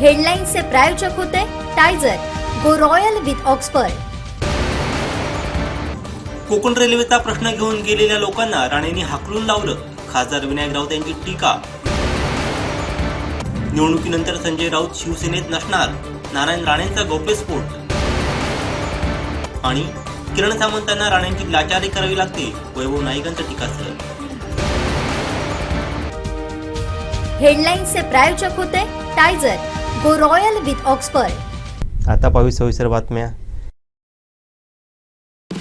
हेडलाईन्सचे प्रायोजक होते टायझर go royal with Oxford. Konkan रेल्वेचा प्रश्न घेऊन गेलेल्या लोकांना राणेंनी हाकलून लावलं. खासदार विनायक राऊत यांची टीका. निवडणुकीनंतर संजय राऊत शिवसेनेत नसणार. नारायण राणेंचा गौप्यस्फोट आणि किरण सामंतांना राणेंची लाचारी करावी लागते. वैभव नाईकांचं टीकास्त्र. हेडलाईन्सचे प्रायोजक होते टायझर गो रॉयल विथ ऑक्सफर्ड. आता पाहू सविस्तर बातम्या.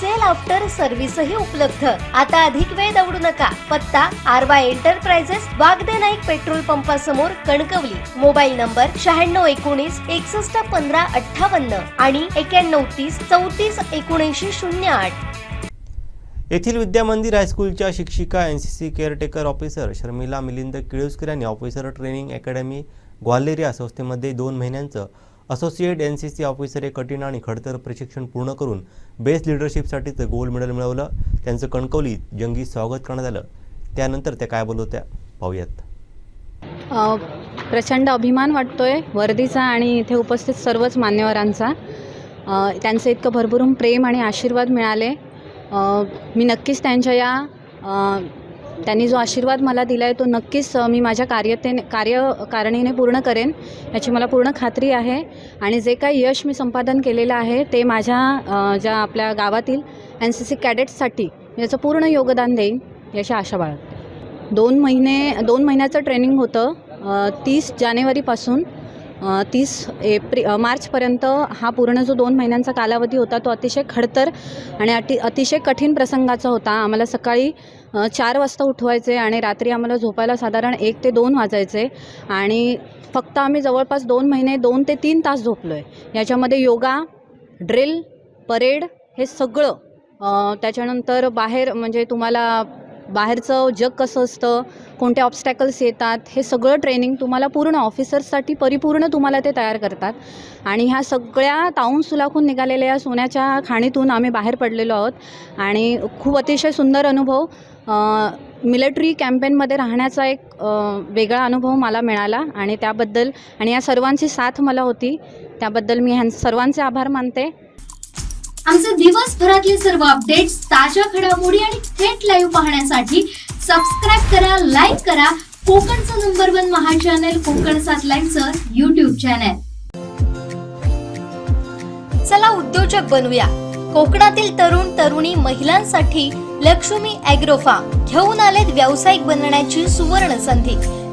सेल आफ्टर सर्व्हिसही उपलब्ध. आता अधिक वेळ दवडू नका. पत्ता आरवा एंटरप्राइजेस वागदे नाईक पेट्रोल पंपासमोर कणकवली. मोबाईल नंबर शहाण्णव एकोणीस एकसष्ट पंधरा अठ्ठावन्न आणि एक्याण्णव तीस चौतीस एकोणऐंशी शून्य आठ. येथील विद्या मंदिर हायस्कूलच्या शिक्षिका N C C caretaker officer Sharmila Milind Kiluskar यांनी ऑफिसर ट्रेनिंग अकॅडमी ग्वाल्हेर या संस्थेमध्ये दोन महिन्यांचं associate N C C officer हे कठीण आणि खडतर प्रशिक्षण पूर्ण करून बेस्ट लिडरशिपसाठीचं गोल्ड मेडल मिळवलं. त्यांचं कणकवलीत जंगी स्वागत करण्यात आलं. त्यानंतर त्या काय बोलत होत्या? पाहूयात. प्रचंड अभिमान वाटतोय वर्दीचा आणि इथे उपस्थित सर्वच मान्यवरांचा. त्यांचं इतकं भरभरून प्रेम आणि आशीर्वाद मिळाले. मी नक्कीच त्यांच्या या त्यांनी जो आशीर्वाद मला दिला आहे तो नक्कीच मी माझ्या कार्यतेने कार्यकारणीने पूर्ण करेन याची मला पूर्ण खात्री आहे. आणि जे काही यश मी संपादन केलेलं आहे ते माझ्या ज्या आपल्या गावातील एन सी सी कॅडेट्ससाठी याचं पूर्ण योगदान देईन याची आशा बाळगते. दोन महिने दोन महिन्याचं ट्रेनिंग होतं तीस जानेवारीपासून तीस एप्रि मार्चपर्यंत हा पूर्ण जो दोन महिन्यांचा कालावधी होता तो अतिशय खडतर आणि अति अतिशय कठीण प्रसंगाचा होता. आम्हाला सकाळी चार वाजता उठवायचे आणि रात्री आम्हाला झोपायला साधारण एक ते दोन वाजायचे. आणि फक्त आम्ही जवळपास दोन महिने दोन ते तीन तास झोपलो आहे याच्यामध्ये योगा ड्रिल परेड हे सगळं त्याच्यानंतर बाहेर म्हणजे तुम्हाला बाहेरचं जग कसं असतं कोणते ऑब्स्टॅकल्स येतात हे सगळं ट्रेनिंग तुम्हाला पूर्ण ऑफिसर्ससाठी परिपूर्ण तुम्हाला ते तयार करतात. आणि ह्या सगळ्या ताऊन सुलाखून निघालेल्या या सोन्याच्या खाणीतून आम्ही बाहेर पडलेलो आहोत. आणि खूप अतिशय सुंदर अनुभव मिलिटरी कॅम्पेनमध्ये राहण्याचा एक वेगळा अनुभव मला मिळाला. आणि त्याबद्दल आणि या सर्वांची साथ मला होती. त्याबद्दल मी ह्यां सर्वांचे आभार मानते. आमचे दिवसभरातले सर्व अपडेट्स ताज्या घडामोडी आणि थेट लाईव्ह पाहण्यासाठी सबस्क्राईब करा लाईक करा. कोकणचं नंबर वन महा चॅनल कोकण सात लाईव्हचं युट्यूब चॅनल चला उद्योजक बनूया. कोकणातील तरुण तरुणी महिलांसाठी लक्ष्मी अॅग्रो घेऊन आलेत व्यावसायिक बनण्याची सुवर्ण संधी.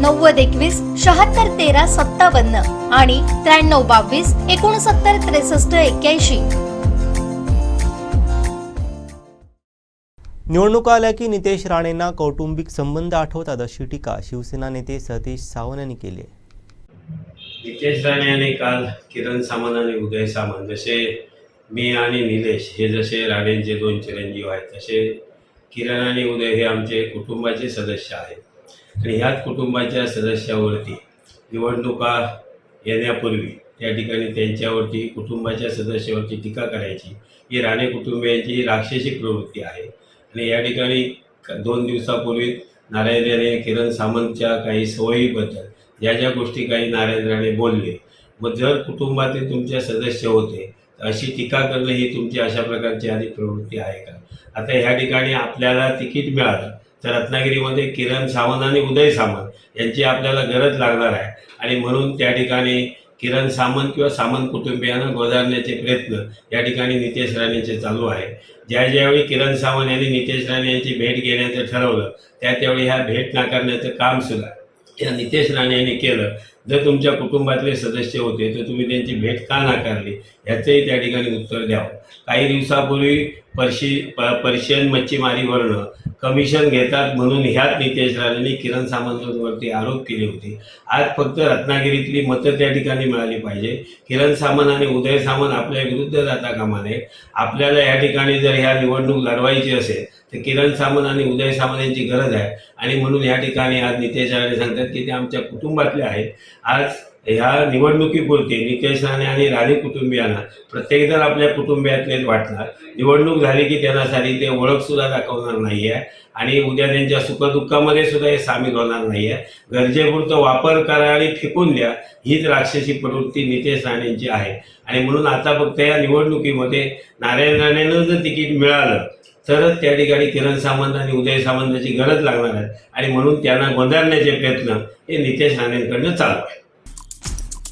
नव्वद एकवीस शहात्तर तेरा सत्तावन्न आणि त्र्याण्णव बावीस एकोणसत्तर त्रेसष्ट एक्क्याऐंशी. निवडणुका आल्या की नितेश राणेंना कौटुंबिक संबंध आठवतात अशी टीका शिवसेना नेते सतीश सावंत यांनी केली आहे. नितेश राणे यांनी काल किरण सामंत आणि उदय सामंत जसे मी आणि निलेश हे जसे राणेंचे दोन चिरंजीव आहेत तसे किरण आणि उदय हे आमचे कुटुंबाचे सदस्य आहेत. आणि ह्याच कुटुंबाच्या सदस्यावरती निवडणुका येण्यापूर्वी त्या ठिकाणी त्यांच्यावरती कुटुंबाच्या सदस्यावरती टीका करायची. ही राणे कुटुंबियांची राक्षसी प्रवृत्ती आहे. आणि या ठिकाणी दोन दिवसापूर्वी नारायण राणे किरण सामंतच्या काही सवयीबद्दल ज्या ज्या गोष्टी काही नारायण राणे बोलले मग जर कुटुंबातील तुमचे सदस्य होते तर अशी टीका करणं ही तुमची अशा प्रकारची आधी प्रवृत्ती आहे का? आता ह्या ठिकाणी आपल्याला तिकीट मिळालं. तर रत्नागिरीमध्ये किरण सावंत आणि उदय सामंत यांची आपल्याला गरज लागणार आहे. आणि म्हणून त्या ठिकाणी किरण सामंत किंवा सामंत कुटुंबियांना गोदारण्याचे प्रयत्न या ठिकाणी नितेश राणेंचे चालू आहे. ज्या ज्यावेळी किरण सावंत यांनी नितेश राणे यांची भेट घेण्याचं ठरवलं त्या त्यावेळी ह्या भेट नाकारण्याचं काम सुद्धा या नितेश राणे यांनी केलं. जर तुमच्या कुटुंबातले सदस्य होते तर तुम्ही त्यांची भेट का नाकारली? ह्याचंही त्या ठिकाणी उत्तर द्यावं. काही दिवसापूर्वी पर्शी प पर्शियन मच्छीमारीवरनं कमिशन घेतात म्हणून ह्याच नितेश राणेंनी किरण सामंतांवरती आरोप केले होते. आज फक्त रत्नागिरीतली मतं त्या ठिकाणी मिळाली पाहिजे. किरण सामंत आणि उदय सामंत आपल्या विरुद्ध जाता कामा नये. आपल्याला या ठिकाणी जर ह्या निवडणूक लढवायची असेल तर किरण सामंत आणि उदय सामंत यांची गरज आहे. आणि म्हणून या ठिकाणी आज नितेश राणे सांगतात की ते आमच्या कुटुंबातले आहेत. आज ह्या निवडणुकीपुरती नितेश राणे आणि राणे कुटुंबियांना. प्रत्येकजण आपल्या कुटुंबियातलेच वाटणार. निवडणूक झाली की त्यांना सारी ते ओळख सुद्धा दाखवणार नाही आहे आणि उद्या त्यांच्या सुखदुःखामध्ये सुद्धा हे सामील होणार नाही आहे गरजेपुरतं वापर करा आणि फेकून द्या हीच राक्षसी प्रवृत्ती नितेश राणेंची आहे. आणि म्हणून आता फक्त या निवडणुकीमध्ये नारायण राणेंना जर तिकीट मिळालं तरच त्या ठिकाणी किरण सामंत आणि उदय सामंताची गरज लागणार आहे. आणि म्हणून त्यांना गोंधारण्याचे प्रयत्न हे नितेश राणेंकडनं चालू आहे.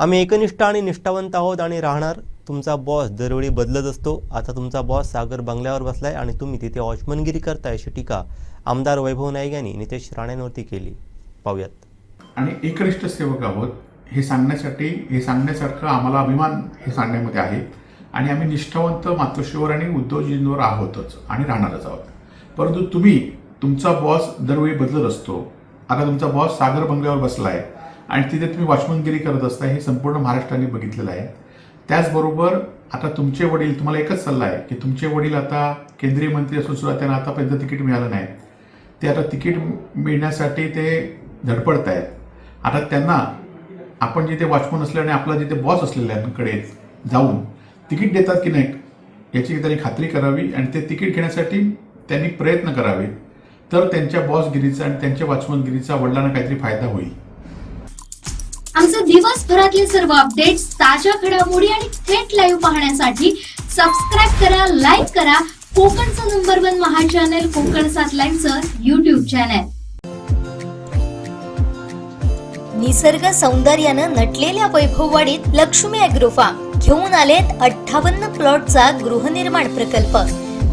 आम्ही एकनिष्ठ आणि निष्ठावंत आहोत आणि राहणार. तुमचा बॉस दरवेळी बदलत असतो. आता तुमचा बॉस सागर बंगल्यावर बसलाय आणि तुम्ही तिथे वॉचमनगिरी करताय अशी टीका आमदार वैभव नाईक यांनी नितेश राणेंवरती केली. पाहूयात. आणि एकनिष्ठ सेवक आहोत हे सांगण्यासाठी हे सांगण्यासारखं आम्हाला अभिमान हे सांगण्यामध्ये आहे. आणि आम्ही निष्ठावंत मातोश्रीवर आणि उद्योजकांवर आहोतच आणि राहणारच आहोत. परंतु तुम्ही तुमचा बॉस दरवेळी बदलत असतो. आता तुमचा बॉस सागर बंगल्यावर बसला आहे आणि तिथे तुम्ही वॉचमनगिरी करत असता हे संपूर्ण महाराष्ट्राने बघितलेलं आहे. त्याचबरोबर आता तुमचे वडील तुम्हाला एकच सल्ला आहे की तुमचे वडील आता केंद्रीय मंत्री असून सुद्धा त्यांना आतापर्यंत तिकीट मिळालं नाही. ते आता तिकीट मिळण्यासाठी ते धडपडत आहेत. आता त्यांना आपण जिथे वॉचमन असल्याने आपला जिथे बॉस असलेल्यांकडे जाऊन तिकीट देतात की नाही याची त्यांनी खात्री करावी आणि ते तिकीट घेण्यासाठी त्यांनी प्रयत्न करावे. तर त्यांच्या बॉसगिरीचा आणि त्यांच्या वॉचमनगिरीचा वडिलांना काहीतरी फायदा होईल. आमचे दिवसभरातले सर्व अपडेट्स ताज्या घडामोडी आणि थेट लाईव्ह पाहण्यासाठी सबस्क्राईब करा लाईक करा. कोकणचं नंबर वन महा चॅनल कोकण सात लाईनचं युट्यूब चॅनल निसर्ग सौंदर्यानं नटलेल्या वैभववाडीत लक्ष्मी अॅग्रोफार्म घेऊन आलेत अठ्ठावन्न प्लॉटचा गृहनिर्माण प्रकल्प.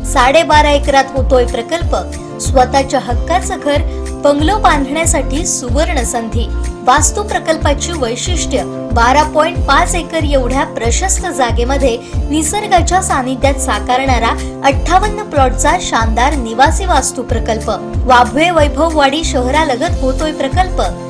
साडेबारा एकरात होतोय प्रकल्प. स्वतःच्या हक्काचं घर बंगलो बांधण्यासाठी सुवर्ण संधी. वास्तू प्रकल्पाची वैशिष्ट्य बारा पॉइंट पाच एकर एवढ्या प्रशस्त जागेमध्ये निसर्गाच्या सानिध्यात साकारणारा अठ्ठावन्न प्लॉटचा शानदार निवासी वास्तू प्रकल्प. वाभवे वैभववाडी शहरालगत होतोय प्रकल्प.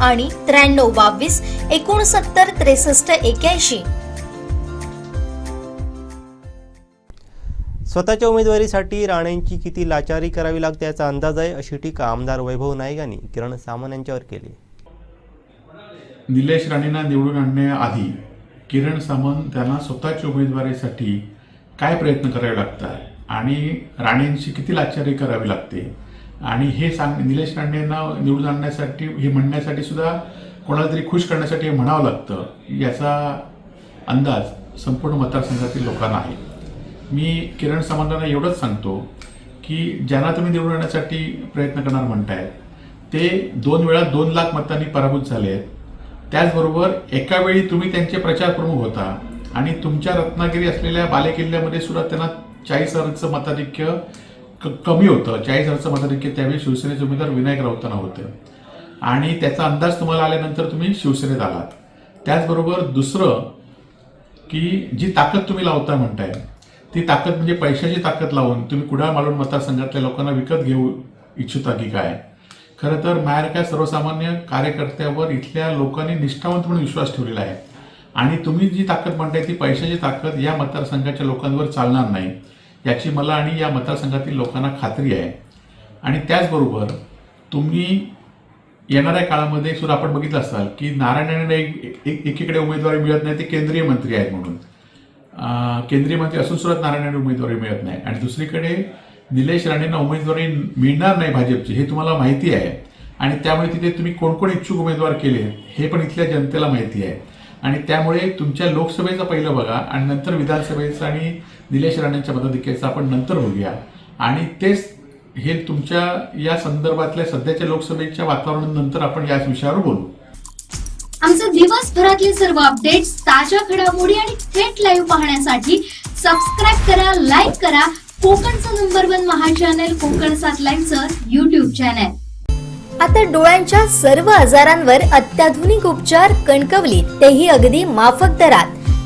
आणि त्र्याण्णव बावीस एकोणसत्तर त्रेसष्ट एक्याऐंशी. स्वतःच्या उमेदवारीसाठी राणेंची किती लाचारी करावी लागते याचा अंदाज आहे अशी टीका आमदार वैभव नाईक यांनी किरण सामंत यांच्यावर केली. निलेश राणेंना निवडून आणण्याआधी किरण सामंत त्यांना स्वतःच्या उमेदवारीसाठी काय प्रयत्न करावे लागतात आणि राणेंची किती लाचारी करावी लागते आणि हे सांग निलेश राणेंना निवडून आणण्यासाठी हे म्हणण्यासाठी सुद्धा कोणाला तरी खुश करण्यासाठी हे म्हणावं लागतं. याचा अंदाज संपूर्ण मतदारसंघातील लोकांना आहे. मी किरण सामंतांना एवढंच सांगतो की ज्यांना तुम्ही निवडून आणण्यासाठी प्रयत्न करणार म्हणताय ते दोन वेळा दोन लाख मतांनी पराभूत झाले आहेत. त्याचबरोबर एका वेळी तुम्ही त्यांचे प्रचार प्रमुख होता आणि तुमच्या रत्नागिरी असलेल्या बालेकिल्ल्यामध्ये सुद्धा त्यांना चाळीस हजारचं मताधिक्य क- कमी होतं. चाळीस अर्ज मताधिक्य त्यावेळी शिवसेनेचे उमेदवार विनायक राऊतांना होते. आणि त्याचा अंदाज तुम्हाला आल्यानंतर तुम्ही शिवसेनेत आलात. त्याचबरोबर दुसरं की जी ताकद तुम्ही लावता म्हणताय ती ताकद म्हणजे पैशाची ताकद लावून तुम्ही कुडाळ मालवण मतदारसंघातल्या लोकांना विकत घेऊ इच्छिता की काय? खरं तर काय सर्वसामान्य कार्यकर्त्यावर इथल्या लोकांनी निष्ठावंत म्हणून विश्वास ठेवलेला आहे. आणि तुम्ही जी ताकद म्हणताय ती पैशाची ताकद या मतदारसंघाच्या लोकांवर चालणार नाही. याची मला आणि या मतदारसंघातील लोकांना खात्री आहे. आणि त्याचबरोबर तुम्ही येणाऱ्या काळामध्ये सुद्धा आपण बघितलं असाल की नारायण एक, एकीकडे उमेदवारी मिळत नाही ते केंद्रीय मंत्री आहेत म्हणून. केंद्रीय मंत्री असून सुद्धा नारायण उमेदवारी मिळत नाही. आणि दुसरीकडे निलेश राणेंना उमेदवारी मिळणार नाही भाजपची हे तुम्हाला माहिती आहे. आणि त्यामुळे तिथे तुम्ही कोण कोण इच्छुक उमेदवार केले हे पण इथल्या जनतेला माहिती आहे. आणि त्यामुळे तुमच्या लोकसभेचं पहिलं बघा आणि नंतर विधानसभेचं आणि निलेश राणेंच्या मताधिक्याचं आपण नंतर बघूया. आणि तेच हे तुमच्या या संदर्भातल्या सध्याच्या लोकसभेच्या वातावरणानंतर आपण याच विषयावर बोलू. आमचे दिवसभरातले सर्व अपडेट्स ताज्या घडामोडी आणि थेट लाईव्ह पाहण्यासाठी सबस्क्राईब करा लाईक करा. कोकणचं नंबर वन महा चॅनल कोकण सात लाईव्हचं युट्यूब चॅनल आता डोळ्यांच्या सर्व आजारांवर अत्याधुनिक उपचार कणकवलीत तेही अगदी माफक दरात.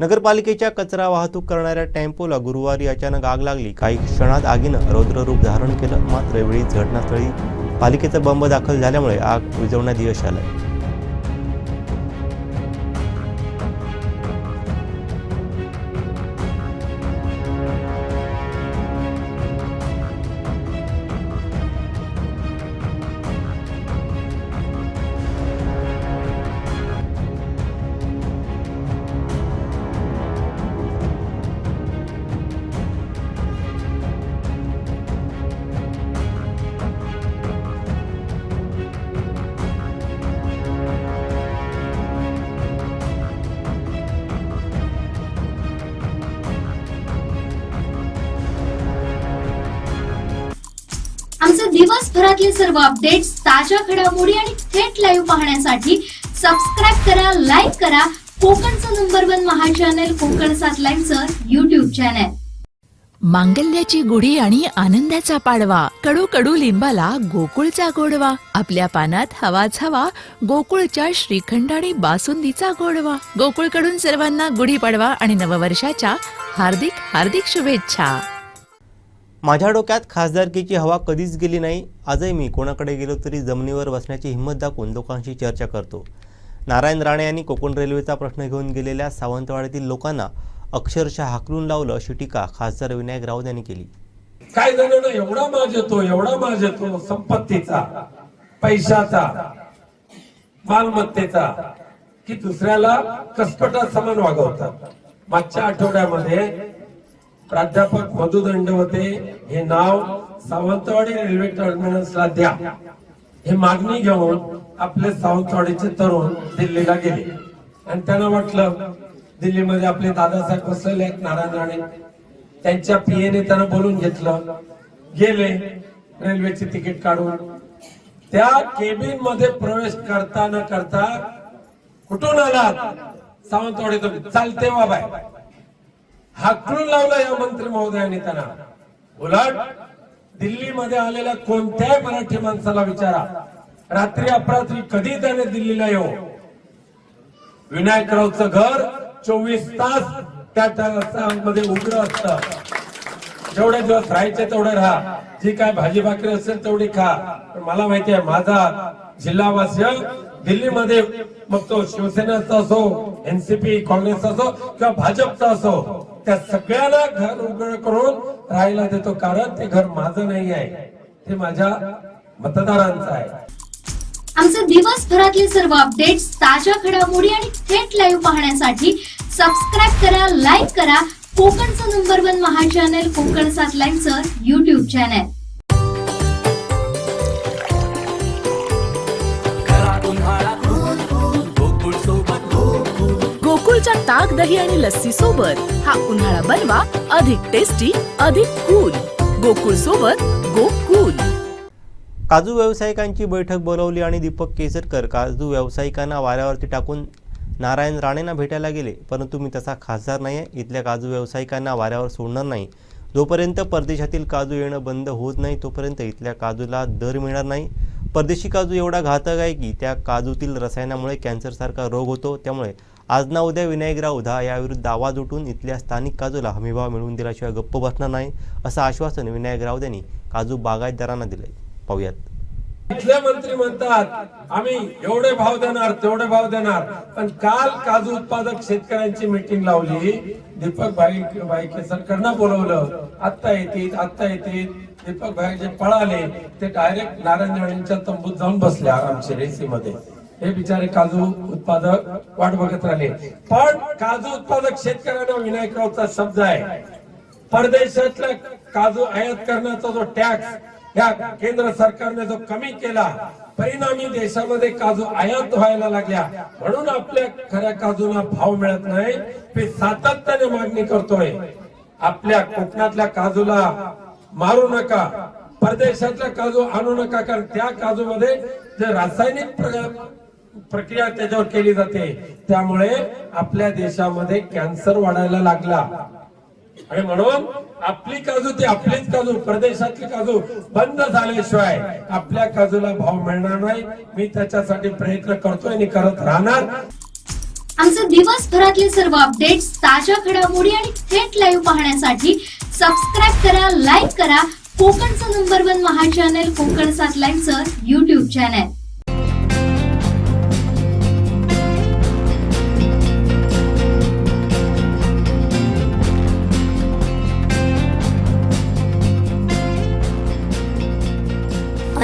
नगरपालिकेच्या कचरा वाहतूक करणाऱ्या टेम्पोला गुरुवारी अचानक आग लागली. काही क्षणात आगीनं रौद्ररूप धारण केलं. मात्र वेळी घटनास्थळी पालिकेचा बंब दाखल झाल्यामुळे आग विझवण्यात यश आलं आमचे दिवसभरातले सर्व अपडेट्स ताज्या घडामोडी आणि थेट लाईव्ह पाहण्यासाठी सबस्क्राईब करा लाईक करा. कोकणचं नंबर वन महा चॅनल कोकण सात लाईव्हचं युट्यूब चॅनल मांगल्याची गुढी आणि आनंदाचा पाडवा. कडू कडू लिंबाला गोकुळचा गोडवा. आपल्या पानात हवाच हवा गोकुळच्या श्रीखंड आणि बासुंदीचा गोडवा. गोकुळकडून सर्वांना गुढी पाडवा आणि नववर्षाच्या हार्दिक हार्दिक शुभेच्छा. माझ्या डोक्यात खासदारकीची हवा कधीच गेली नाही. आजही मी कोणाकडे गेलो तरी जमिनीवर बसण्याची हिंमत दाखवून लोकांशी चर्चा करतो. नारायण राणे यांनी कोकण रेल्वेचा प्रश्न घेऊन गेलेल्या सावंतवाडीतील लोकांना अक्षरशः हाकलून लावलं अशी टीका खासदार विनायक राऊत यांनी केली. काय झालं एवढा माज येतो एवढा माज येतो. संपत्तीचा पैशाचा मालमत्तेचा की दुसऱ्याला कसपटा समान वागवतात. मागच्या आठवड्यामध्ये प्राध्यापक मधु दंडवते. हे नाव सावंतवाडी रेल्वे टर्मिनसला द्या. हे मागणी घेऊन आपले सावंतवाडीचे तरुण दिल्लीला गेले. आणि त्यांना म्हटलं दिल्लीमध्ये आपले दादासाहेब बसलेले आहेत नारायण राणे. त्यांच्या पीएने त्यांना बोलून घेतलं. गेले रेल्वेचे तिकीट काढून. त्या केबिनमध्ये प्रवेश करता न करता कुठून आलात? सावंतवाडीतून. चालते बाबा. हाकलून लावला या मंत्री महोदयांनी त्यांना. उलट दिल्लीमध्ये आलेल्या कोणत्याही मराठी माणसाला विचारा. रात्री अपरात्री कधी त्याने दिल्लीला येऊ विनायकरावच घर चोवीस तास त्या मध्ये उग्र असतं. जेवढे दिवस राहायचे तेवढे राहा. जी काय भाजी भाकरी असेल तेवढी खा. पण मला माहिती आहे माझा जिल्हावासी दिल्लीमध्ये मग तो शिवसेनेचा असो एनसीपी काँग्रेसचा असो किंवा भाजपचा असो त्या सगळ्याला घर उघड करून राहायला देतो कारण ते घर माझं नाही आहे ते माझ्या मतदारांचं आहे. आमचे दिवसभरातले सर्व अपडेट्स ताज्या घडामोडी आणि थेट लाईव्ह पाहण्यासाठी सबस्क्राईब करा लाईक करा. कोकणचं नंबर वन महा चॅनल कोकण सात लाईनचं युट्यूब चॅनल दही आणि लस्सी सोबत हा उन्हाळा बनवा अधिक टेस्टी अधिक कूल गोकुळ सोबत गोकुल काजू व्यावसायिकांची बैठक बोलवली आणि दीपक केसरकर काजू व्यावसायिकांना वाऱ्यावरती टाकून नारायण राणेंना भेटायला गेले. परंतु मी तसा खासदार नाही आहे इथल्या काजू व्यावसायिकांना वाऱ्यावर सोडणार नाही. जोपर्यंत परदेशातील काजू येणं बंद होत नाही तोपर्यंत इथल्या काजूला दर मिळणार नाही. परदेशी काजू एवढा घातक आहे की त्या काजूतील रसायनामुळे कॅन्सरसारखा रोग होतो. त्यामुळे आज ना उद्या विनायकराव उधा याविरुद्ध आवाज उठून इथल्या स्थानिक काजूला हमीभाव मिळवून दिल्याशिवाय गप्प बसणार नाही असं आश्वासन विनायक राऊत यांनी काजू बागायतदारांना दिलंय. पाहूयात. इथले मंत्री म्हणतात आम्ही एवढे भाव देणार तेवढे भाव देणार पण काल काजू उत्पादक शेतकऱ्यांची मीटिंग लावली. दीपक भाई भाई केसरकरना बोलवलं. आत्ता येतील आत्ता येतील. दीपक भाई जे पळाले. ते डायरेक्ट नारायण राणेंच्या तंबूत जाऊन बसले आरामशीर एसी मध्ये. हे बिचारे काजू उत्पादक वाट बघत राहिले. पण काजू उत्पादक शेतकऱ्यांना विनायकरावचा शब्द आहे. परदेशातल्या काजू आयात करण्याचा जो टॅक्स या केंद्र सरकारने जो कमी केला परिणामी देशामध्ये काजू आयात व्हायला लागल्या. म्हणून आपल्या खऱ्या काजूला भाव मिळत नाही. मी सातत्याने मागणी करतोय आपल्या कोकणातल्या काजूला मारू नका. परदेशातल्या काजू आणू नका कारण त्या काजूमध्ये जे रासायनिक प्रक्रिया त्याच्यावर केली जाते. त्यामुळे आपल्या देशामध्ये कॅन्सर वाढायला लागला. आणि म्हणून आपली काजू ती आपलीच काजू प्रदेशातली काजू बंद झाल्याशिवाय आपल्या काजूला भाव मिळणार नाही. मी त्याच्यासाठी प्रयत्न करतोय आणि करत राहणार. आमचे दिवसभरातले सर्व अपडेट्स ताज्या घडामोडी आणि थेट लाईव्ह पाहण्यासाठी सबस्क्राईब करा लाईक करा. कोकणचं नंबर वन महा चॅनल कोकण सात लाईनचं युट्यूब चॅनल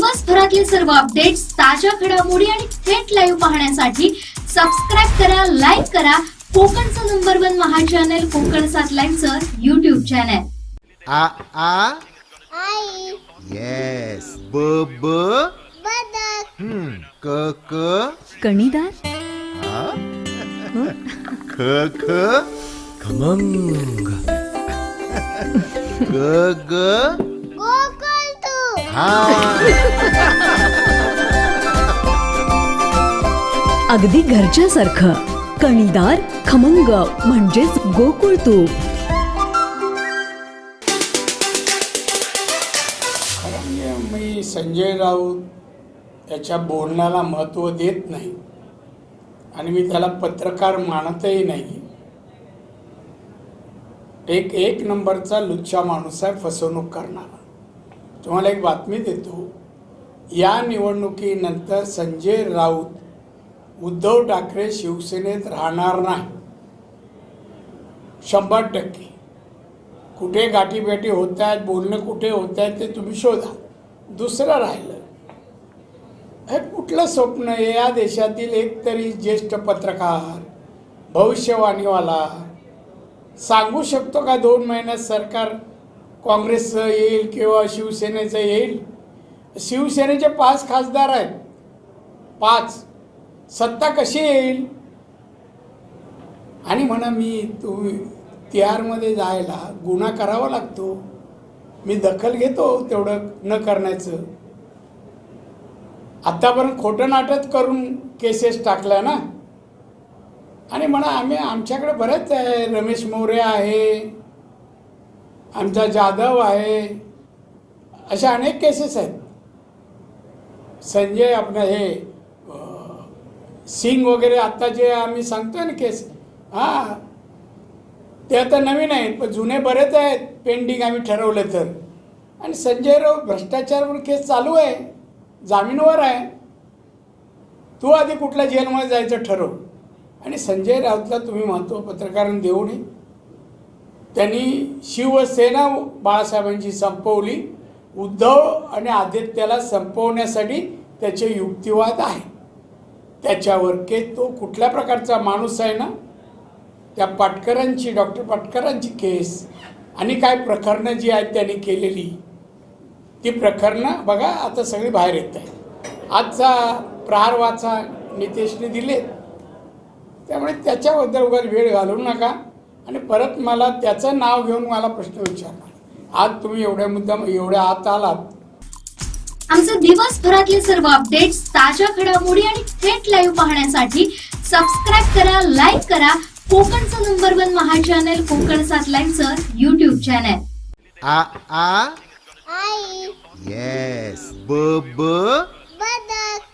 दिवसभरातले सर्व अपडेट्स ताज्या घडामोडी आणि थेट लाईव्ह पाहण्यासाठी सबस्क्राईब करा लाईक करा. कोकणचं नंबर वन महा चॅनल कोकण सात लाईनचं युट्यूब चॅनल आ आ? येस ब ब? हम्म, क क? कणीदार? ख ख? खमंग. ग ग? अगदी घरच्यासारखं. कणीदार खमंग म्हणजेच गोकुळ तूप म्हणजे मी संजय राऊत याच्या बोलण्याला महत्त्व देत नाही. आणि मी त्याला पत्रकार मानतही नाही. एक एक नंबरचा लुच्चा माणूस आहे फसवणूक करणारा. तुम्हाला एक बातमी देतो. या निवडणुकीनंतर संजय राऊत उद्धव ठाकरे शिवसेनेत राहणार नाही. शंभर टक्के. कुठे गाठीभेटी होत आहेत बोलणं कुठे होत आहेत ते तुम्ही शोधा. दुसरं राहिलं हे कुठलं स्वप्न आहे? या देशातील एक तरी ज्येष्ठ पत्रकार भविष्यवाणीवाला सांगू शकतो का दोन महिन्यात सरकार काँग्रेसचं येईल किंवा शिवसेनेचं येईल शिवसेनेचे पाच खासदार आहेत. पाच. सत्ता कशी येईल? आणि म्हणा मी तू तिहारमध्ये जायला गुन्हा करावा लागतो. मी दखल घेतो तेवढं न करण्याचं. आत्तापर्यंत खोटं नाटक करून केसेस टाकल्या ना? आणि म्हणा आम्ही आमच्याकडे बरेच आहे. रमेश मोरे आहे. आमचा जाधव आहे. अशा अनेक केसेस आहेत. संजय आपलं हे सिंग वगैरे आत्ता जे आम्ही सांगतोय ना केस हां ते आता नवीन आहेत पण जुने बरेच आहेत पेंडिंग आम्ही ठरवलं तर. आणि संजय राऊत भ्रष्टाचारवर केस चालू आहे जामीनवर आहे. तू आधी कुठल्या जेलमध्ये जायचं ठरव. आणि संजय राऊतला तुम्ही महत्त्व पत्रकारांना देऊ नये. त्यांनी शिवसेना बाळासाहेबांची संपवली. उद्धव आणि आदित्याला संपवण्यासाठी त्याचे युक्तिवाद आहे. त्याच्यावर के तो कुठल्या प्रकारचा माणूस आहे ना? त्या पाटकरांची डॉक्टर पाटकरांची केस आणि काय प्रकरणं जी आहेत त्यांनी केलेली ती प्रकरणं बघा आता सगळी बाहेर येत आहे आजचा प्रहार वाचा नितेशने दिले त्यामुळे त्याच्याबद्दल उगाच वेळ घालवू नका. आणि परत मला त्याचं नाव घेऊन मला प्रश्न विचारला आज तुम्ही एवढ्या मुद्दा एवढ्या आत आलात. आमचे दिवसभरातले सर्व अपडेट्स ताज्या घडामोडी आणि थेट लाईव्ह पाहण्यासाठी सबस्क्राईब करा लाईक करा. कोकणचं नंबर वन महा चॅनल कोकण सात लाईनचं युट्यूब चॅनल आ आ? येस ब ब?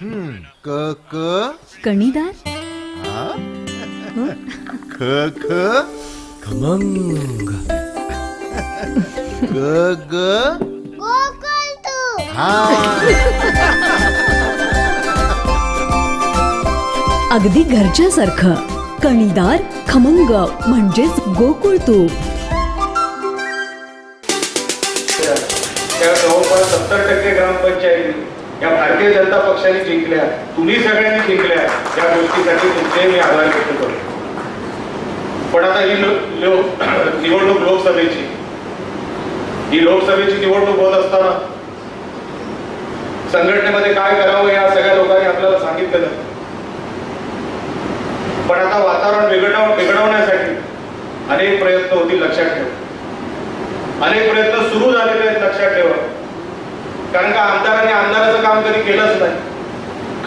हम्म. क क? कणीदार? हा? ख ख? खमंग ग ग हा अगदी घरच्यासारखं. कणीदार खमंग म्हणजेच गोकुळ तूप त्या जवळपास सत्तर टक्के ग्रामपंचायती या भारतीय जनता पक्षाने जिंकल्या. तुम्ही सगळ्यांनी जिंकल्या. या गोष्टीसाठी तुमचे मी आभार व्यक्त करतो. पण आता ही निवडणूक लोकसभेची. ही लोकसभेची निवडणूक होत असताना संघटनेमध्ये काय करावं या सगळ्या लोकांनी आपल्याला सांगितलं पण आता वातावरण बिघडव बिघडवण्यासाठी अनेक प्रयत्न होतील लक्षात ठेवा. अनेक प्रयत्न सुरू झालेले आहेत लक्षात ठेवा. कारण का आमदारांनी आमदाराचं काम कधी केलंच नाही.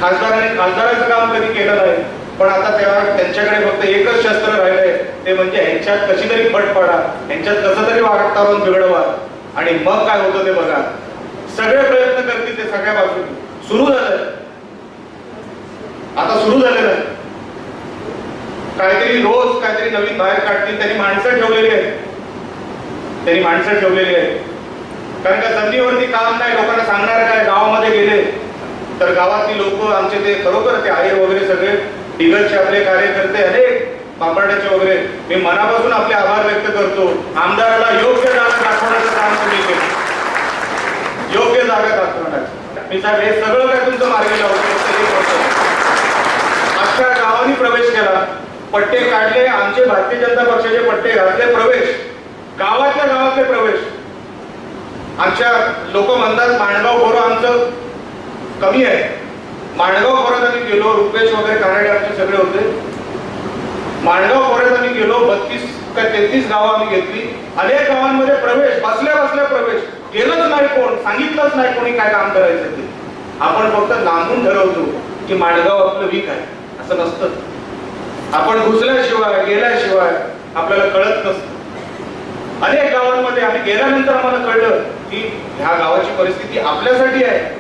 खासदारांनी खासदाराचं काम कधी केलं नाही. पण आता तेव्हा त्यांच्याकडे फक्त एकच शस्त्र राहिलंय. ते म्हणजे ह्यांच्यात कशी तरी फट पाडा ह्यांच्यात कसं तरी वातावरण बिघडवा आणि मग काय होतं ते बघा. सगळे प्रयत्न करतील ते सगळ्या बाजूने. सुरू झालं. आता सुरू झालेलं आहे. काहीतरी रोज काहीतरी नवीन बाहेर काढतील. त्यांनी माणसं ठेवलेली आहेत. त्यांनी माणसं ठेवलेली आहेत. कारण का संधीवरती काम नाही. लोकांना सांगणार काय? गावामध्ये गेले. तर गावातली लोक आमचे ते खरोखर ते आयर वगैरे सगळे डिगलचे आपले कार्यकर्ते अनेक पापड्याचे वगैरे. मी मनापासून आपले आभार व्यक्त करतो. आमदाराला योग्य जागा दाखवण्याचं काम तुम्ही केलं. योग्य जागा दाखवण्याचं मी साहेब हे सगळं काय तुमचं मार्गी अशा गावांनी अख्ख्या गावाने प्रवेश केला. पट्टे काढले. आमचे भारतीय जनता पक्षाचे पट्टे घातले. प्रवेश. गावातल्या गावातले प्रवेश. आमच्या लोक म्हणतात मांडगाव बरो आमचं कमी आहे. माणगाव खोऱ्यात आम्ही गेलो रुपेश वगैरे कानडे आमचे सगळे होते. माणगाव खोऱ्यात आम्ही गेलो बत्तीस काय तेहतीस गावं आम्ही घेतली. अनेक गावांमध्ये प्रवेश बसल्या बसल्या प्रवेश. केलंच नाही कोण सांगितलंच नाही कोणी काय काम करायचं ते. आपण फक्त लांबून ठरवतो की माणगाव आपलं वीक आहे. असं नसतं. आपण घुसल्याशिवाय गेल्याशिवाय आपल्याला कळत नसतं. अनेक गावांमध्ये आम्ही गेल्यानंतर आम्हाला कळलं की ह्या गावाची परिस्थिती आपल्यासाठी आहे.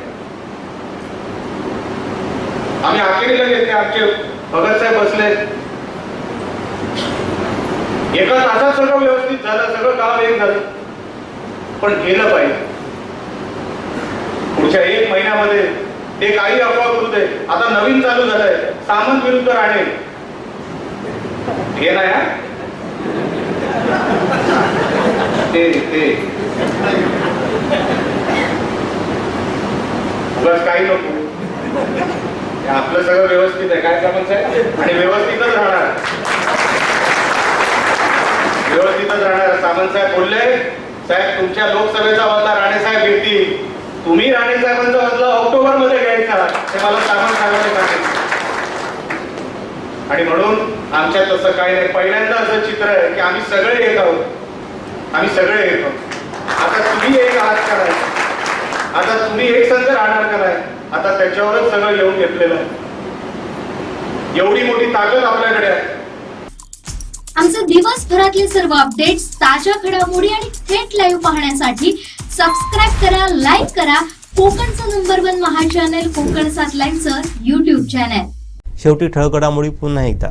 आम्ही अखेरीला घेतले आमचे भगत साहेब बसले. एका तासात सगळं व्यवस्थित झालं सगळं काम एक झालं. पण गेलं पाहिजे. पुढच्या एक महिन्यामध्ये ते काही अफवा करू दे. आता नवीन चालू झालंय. सामंत विरुद्ध राणे. हे नाही ते ते. बस काही नको. आपलं सगळं व्यवस्थित आहे काय समज साहेब? आणि व्यवस्थितच राहणार. व्यवस्थितच राहणार. सामंत साहेब बोलले साहेब तुमच्या लोकसभेचा बदला राणे साहेब घेतील. तुम्ही राणे साहेबांचा बदला ऑक्टोबरमध्ये घ्यायचा. ते मला सामंत साहेबांनी सांगितलं आणि म्हणून आमच्या तसं काही नाही. पहिल्यांदा असं चित्र आहे की आम्ही सगळे येत आहोत. आम्ही सगळे येतो आता तुम्ही एक आहात कराय आता तुम्ही एक संघ राहणार कराय आता त्याच्यावरच सगळं येऊन घेतलेलं आहे. एवढी मोठी ताकद आपल्याकडे आहे. आमचे दिवसभरातले सर्व अपडेट्स ताज्या घडामोडी आणि थेट लाईव्ह पाहण्यासाठी सबस्क्राईब करा लाईक करा. कोकणचं नंबर वन महा चॅनल कोकण सात लाईनचं युट्यूब चॅनल शेवटी ठळक घडामोडी पुन्हा एकदा.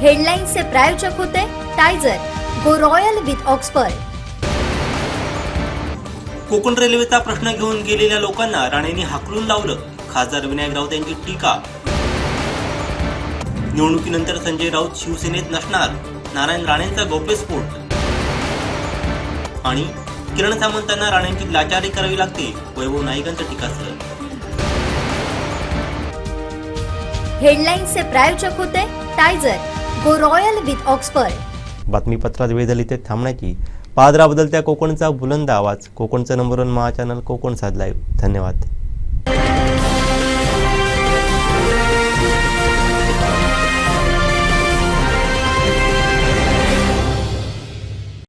हेडलाईन्सचे प्रायोजक होते टायझर go royal with Oxford Konkan रेल्वेचा प्रश्न घेऊन गेलेल्या लोकांना राणेंनी हाकलून लावलं. खासदार विनायक राऊत यांची टीका. निवडणुकीनंतर संजय राऊत शिवसेनेत नसणार. नारायण राणेंचा गौप्यस्फोट. आणि किरण सामंतांना राणेंची लाचारी करावी लागते. वैभव नाईकांचं टीकास्त्र. हेडलाईन्सचे प्रायोजक होते टायझर गो रॉयल विथ ऑक्सफर्ड. बातमीपत्रात वेळ झाली ते थांबण्याची पादरा बदलत्या कोकणचा बुलंद आवाज. कोकणचं नंबर वन महा चॅनल कोकण साध लाईव्ह धन्यवाद.